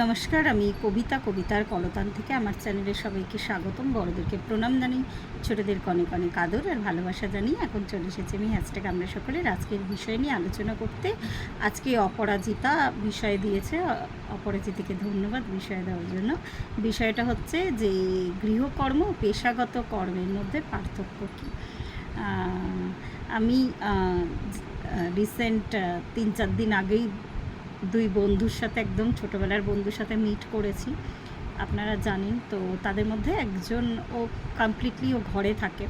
নমস্কার, আমি কবিতা কবিতার কলতান থেকে আমার চ্যানেলে সবাইকে স্বাগতম। বড়দেরকে প্রণাম জানাই, ছোটদের অনেক অনেক আদর আর ভালোবাসা জানি এখন চলে এসেছি আমি হ্যাশট্যাগ আমরা সকলের আজকের বিষয় নিয়ে আলোচনা করতে। আজকে অপরাজিতা বিষয় দিয়েছে, অপরাজিতাকে ধন্যবাদ বিষয় দেওয়ার জন্য। বিষয়টা হচ্ছে যে গৃহকর্ম পেশাগত কর্মের মধ্যে পার্থক্য কী? আমি রিসেন্ট তিন চার দিন আগেই দুই বন্ধুর সাথে একদম ছোটোবেলার বন্ধুর সাথে মিট করেছি। আপনারা জানেন, তো তাদের মধ্যে একজন ও কমপ্লিটলি ও ঘরে থাকে।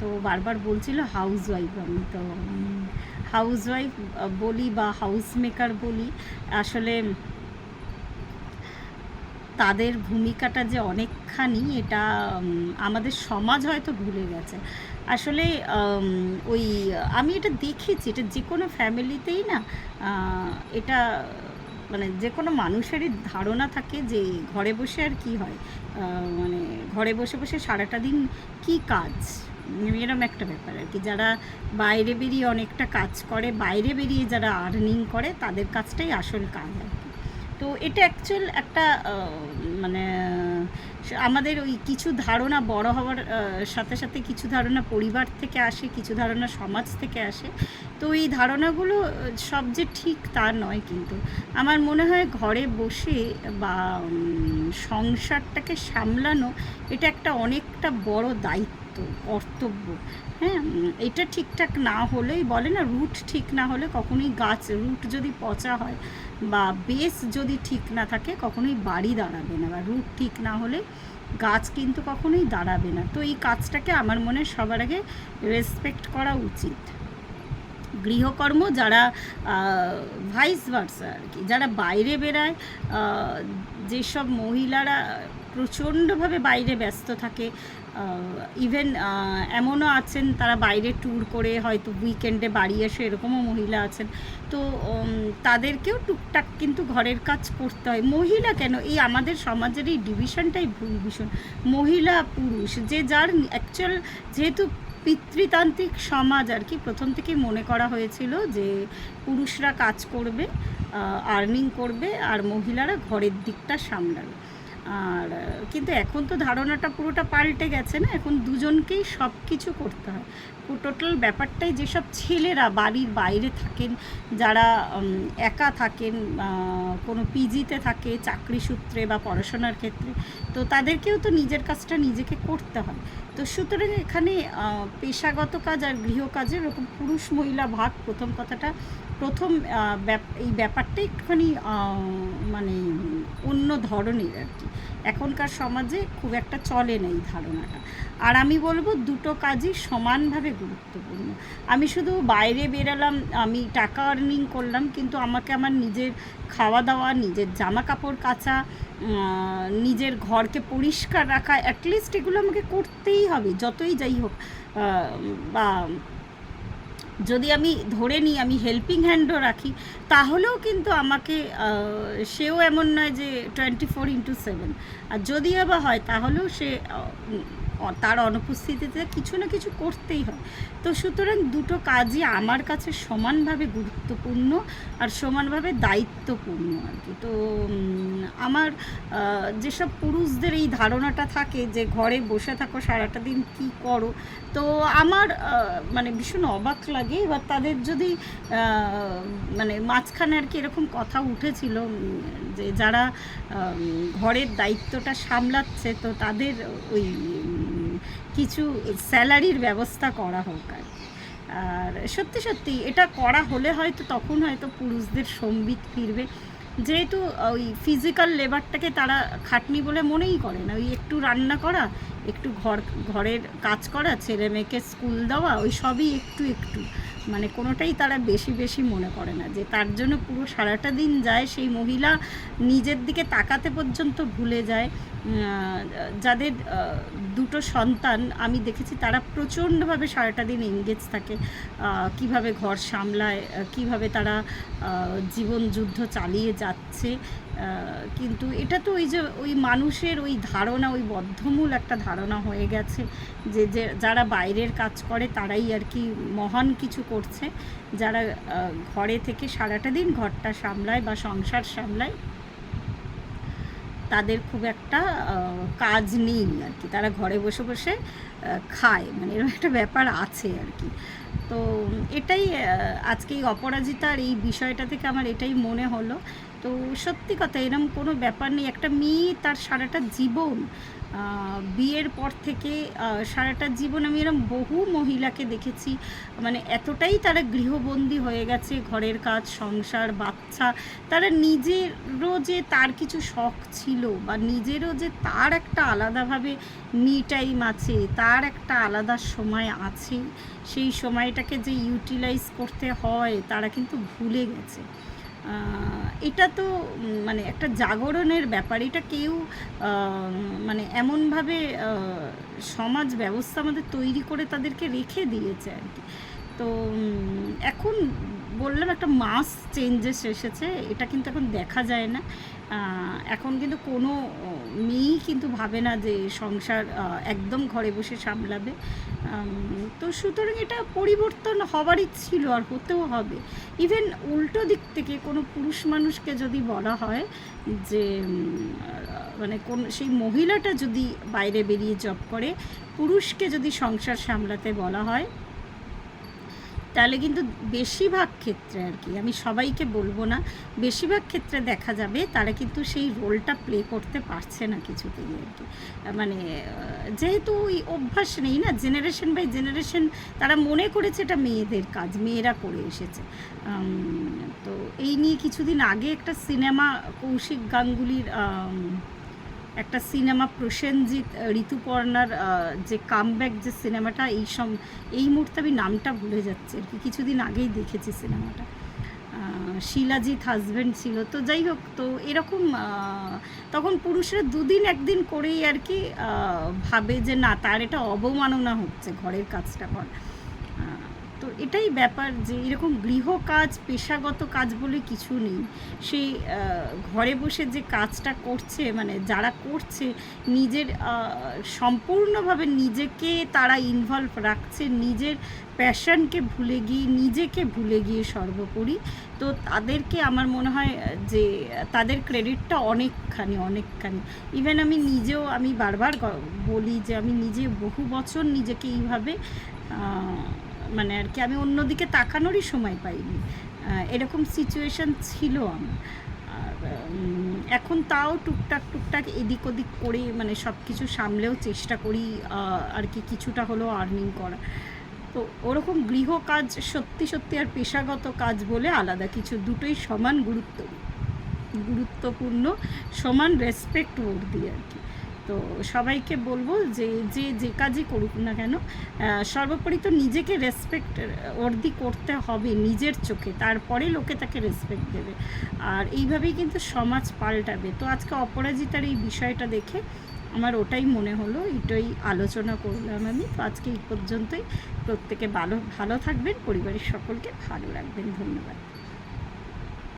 তো বারবার বলছিল হাউস ওয়াইফ আমি। তো হাউস ওয়াইফ বলি বা হাউস মেকার বলি, আসলে তাদের ভূমিকাটা যে অনেকখানি এটা আমাদের সমাজ হয়তো ভুলে গেছে। আসলে ওই, আমি এটা দেখেছি, এটা যে কোনো ফ্যামিলিতেই না এটা মানে যে কোনো মানুষেরই ধারণা থাকে যে ঘরে বসে আর কি হয়। মানে ঘরে বসে বসে সারাটা দিন কি কাজ? এরম একটা ব্যাপার আর কি। যারা বাইরে বেরিয়ে অনেকটা কাজ করে, বাইরে বেরিয়ে যারা আর্নিং করে, তাদের কাজটাই আসল কাজ আর কি। তো এটা অ্যাকচুয়াল একটা মানে আমাদের ওই কিছু ধারণা বড় হওয়ার সাথে সাথে কিছু ধারণা পরিবার থেকে আসে, কিছু ধারণা সমাজ থেকে আসে। তো এই ধারণাগুলো, সব যে ঠিক তা নয় কিন্তু। আমার মনে হয় ঘরে বসে বা সংসারটাকে সামলানো, এটা একটা অনেকটা বড় দায়িত্ব। কর্তব্য হ্যাঁ এটা ঠিকঠাক না হলেই বলে না রুট ঠিক না হলে কখনোই গাছ রুট যদি পচা হয় বা বেস যদি ঠিক না থাকে কখনোই বাড়ি দাঁড়াবে না বা রুট ঠিক না হলে গাছ কিন্তু কখনোই দাঁড়াবে না। তো এই কাজটাকে আমার মনে সবার আগে রেসপেক্ট করা উচিত। গৃহকর্ম যারা ভাইস ভার্সা আর কি যারা বাইরে আহ, যেসব মহিলারা প্রচণ্ডভাবে বাইরে ব্যস্ত থাকে ইভেন এমনও আছেন তারা বাইরে ট্যুর করে হয়তো উইকেন্ডে বাড়ি আসে এরকমও মহিলা আছেন। তো তাদেরকেও টুকটাক কিন্তু ঘরের কাজ করতে হয়। মহিলা কেন? এই আমাদের সমাজের এই ডিভিশনটাই ভুল ভীষণ। মহিলা, পুরুষ, যে যার অ্যাকচুয়াল যেহেতু পিতৃতান্ত্রিক সমাজ আর কি, প্রথম থেকেই মনে করা হয়েছিল যে পুরুষরা কাজ করবে আর্নিং করবে আর মহিলারা ঘরের দিকটা সামলাবে। আর, কিন্তু এখন তো ধারণাটা পুরোটা পাল্টে গেছে না? এখন দুজনকেই সব কিছু করতে হয়। টোটাল ব্যাপারটাই যেসব ছেলেরা বাড়ির বাইরে থাকেন, যারা একা থাকেন কোনো পিজিতে থাকে চাকরি সূত্রে বা পড়াশোনার ক্ষেত্রে, তো তাদেরকেও তো নিজের কাজটা নিজেকে করতে হয়। তো সুতরাং এখানে পেশাগত কাজ আর গৃহ কাজের এরকম পুরুষ মহিলা ভাগ, প্রথম কথাটা। প্রথম এই ব্যাপারটা একটুখানি মানে অন্য ধরনের আর কি। এখনকার সমাজে খুব একটা চলে না এই ধারণাটা। আর আমি বলব দুটো কাজই সমানভাবে গুরুত্বপূর্ণ আমি শুধু বাইরে বেরালাম, আমি টাকা আর্নিং করলাম, কিন্তু আমাকে আমার নিজের খাওয়া দাওয়া, নিজের জামা কাপড় কাচা নিজের ঘরকে পরিষ্কার রাখা অ্যাটলিস্ট এগুলো আমাকে করতেই হবে, যতই যাই হোক। বা যদি আমি ধরে নিই, আমি হেল্পিং হ্যান্ডও রাখি, তাহলেও কিন্তু আমাকে সেও এমন নয় যে টোয়েন্টি ফোর ইন্টু সেভেন আর যদি আবার হয়, তাহলেও সে তার অনুপস্থিতিতে কিছু না কিছু করতেই হয় তো সুতরাং দুটো কাজই আমার কাছে সমানভাবে গুরুত্বপূর্ণ আর সমানভাবে দায়িত্বপূর্ণ আর কি। তো আমার যেসব পুরুষদের এই ধারণাটা থাকে যে ঘরে বসে থাকো, সারাটা দিন কি করো, তো আমার মানে ভীষণ অবাক লাগে। এবার তাদের যদি মানে মাঝখানে আর কি এরকম কথা উঠেছিল যে যারা ঘরের দায়িত্বটা সামলাচ্ছে, তো তাদের ওই কিছু স্যালারির ব্যবস্থা করা হোক আর আর সত্যি সত্যি এটা করা হলে হয়তো তখন হয়তো পুরুষদের সম্বিত ফিরবে। যেহেতু ওই ফিজিক্যাল লেবারটাকে তারা খাটনি বলে মনেই করে না। ওই একটু রান্না করা, একটু ঘর, ঘরের কাজ করা ছেলে মেয়েকে স্কুল দেওয়া, ওই সবই একটু একটু। মানে কোনোটাই তারা বেশি বেশি মনে করে না যে তার জন্য পুরো সারাটা দিন যায় সেই মহিলা নিজের দিকে তাকাতে পর্যন্ত ভুলে যায়। যাদের দুটো সন্তান, আমি দেখেছি তারা প্রচণ্ডভাবে সারাটা দিন এঙ্গেজ থাকে। কীভাবে ঘর সামলায় কীভাবে তারা জীবন যুদ্ধ চালিয়ে যাচ্ছে। কিন্তু এটা তো ওই যে ওই মানুষের ওই ধারণা, ওই বদ্ধমূল একটা ধারণা হয়ে গেছে যে যে যারা বাইরের কাজ করে তারাই আর কি মহান কিছু করছে। যারা ঘরে থেকে সারাটা দিন ঘরটা সামলায় বা সংসার সামলায়, তাদের খুব একটা কাজ নেই আর কি। তারা ঘরে বসে বসে খায়। মানে এরকম একটা ব্যাপার আছে আর কি। তো এটাই আজকে এই অপরাজিতার এই বিষয়টা থেকে আমার এটাই মনে হলো তো সত্যি কথা, এরম কোনো ব্যাপার নেই। একটা মেয়ে তার সারাটা জীবন বিয়ের পর থেকে সারাটা জীবন আমি এরম বহু মহিলাকে দেখেছি মানে এতটাই তারা গৃহবন্দী হয়ে গেছে, ঘরের কাজ, সংসার, বাচ্চা। তারা নিজেরও যে তার কিছু শখ ছিল বা নিজেরও যে তার একটা আলাদাভাবে মি টাইম আছে, তার একটা আলাদা সময় আছে, সেই সময়টাকে যে ইউটিলাইজ করতে হয়, তারা কিন্তু ভুলে গেছে। এটা তো মানে একটা জাগরণের ব্যাপার। এটা কেউ মানে এমনভাবে সমাজ ব্যবস্থা আমাদের তৈরি করে তাদেরকে রেখে দিয়েছে আর কি। তো এখন বললাম একটা মাস চেঞ্জেস এসেছে। এটা কিন্তু এখন দেখা যায় না। এখন কিন্তু কোনো মেয়েই কিন্তু ভাবে না যে সংসার একদম ঘরে বসে সামলাবে। তো সুতরাং এটা পরিবর্তন হওয়ারই ছিল আর হতেও হবে। ইভেন উল্টো দিক থেকে কোনো পুরুষ মানুষকে যদি বলা হয় যে মানে কোন, সেই মহিলাটা যদি বাইরে বেরিয়ে জব করে, পুরুষকে যদি সংসার সামলাতে বলা হয় তাহলে কিন্তু বেশিরভাগ ক্ষেত্রে আর কি, আমি সবাইকে বলব না, বেশিরভাগ ক্ষেত্রে দেখা যাবে তারা কিন্তু সেই রোলটা প্লে করতে পারছে না কিছুতেই আর কি। মানে যেহেতু ওই অভ্যাস নেই না জেনারেশন বাই জেনারেশন তারা মনে করেছে এটা মেয়েদের কাজ, মেয়েরা করে এসেছে। তো এই নিয়ে কিছুদিন আগে একটা সিনেমা কৌশিক গাঙ্গুলির একটা সিনেমা প্রসেনজিৎ ঋতুপর্ণার যে কামব্যাক যে সিনেমাটা, এই সম, এই মুহূর্তে আমি নামটা ভুলে যাচ্ছি আর কি। কিছুদিন আগেই দেখেছি সিনেমাটা। শিলাজিৎ হাজব্যান্ড ছিল তো, যাই হোক, তো এরকম তখন পুরুষরা দুদিন একদিন করেই আর কি ভাবে যে না, তার এটা অবমাননা হচ্ছে ঘরের কাজটা কর এটাই ব্যাপার যে এরকম গৃহ কাজ, পেশাগত কাজ বলে কিছু নেই। সেই ঘরে বসে যে কাজটা করছে মানে যারা করছে, নিজের সম্পূর্ণভাবে নিজেকে তারা ইনভলভ রাখছে, নিজের প্যাশনকে ভুলে গিয়ে, নিজেকে ভুলে গিয়ে সর্বোপরি। তো তাদেরকে আমার মনে হয় যে তাদের ক্রেডিটটা অনেকখানি অনেকখানি। ইভেন আমি নিজেও, আমি বারবার বলি যে আমি নিজে বহু বছর নিজেকে এইভাবে মানে আর কি, আমি অন্যদিকে তাকানোরই সময় পাইনি। এরকম সিচুয়েশন ছিল আমার। আর এখন তাও টুকটাক টুকটাক এদিক ওদিক করে মানে সব কিছু সামলেও চেষ্টা করি আর কি কিছুটা হলেও আর্নিং করা। তো ওরকম গৃহ কাজ সত্যি সত্যি আর পেশাগত কাজ বলে আলাদা কিছু, দুটোই সমান গুরুত্ব, গুরুত্বপূর্ণ, সমান রেসপেক্ট ওর্দি আর কি। তো সবাইকে বলব যে যে যে কাজই করুক না কেন সর্বোপরি তো নিজেকে রেসপেক্ট অর্দি করতে হবে নিজের চোখে, তারপরে লোকে তাকে রেসপেক্ট দেবে। আর এইভাবেই কিন্তু সমাজ পাল্টাবে। তো আজকে অপরাজিতার এই বিষয়টা দেখে আমার ওটাই মনে হলো, এটাই আলোচনা করলাম আমি। তো আজকে এই পর্যন্তই। প্রত্যেকে ভালো ভালো থাকবেন, পরিবারের সকলকে ভালো রাখবেন। ধন্যবাদ।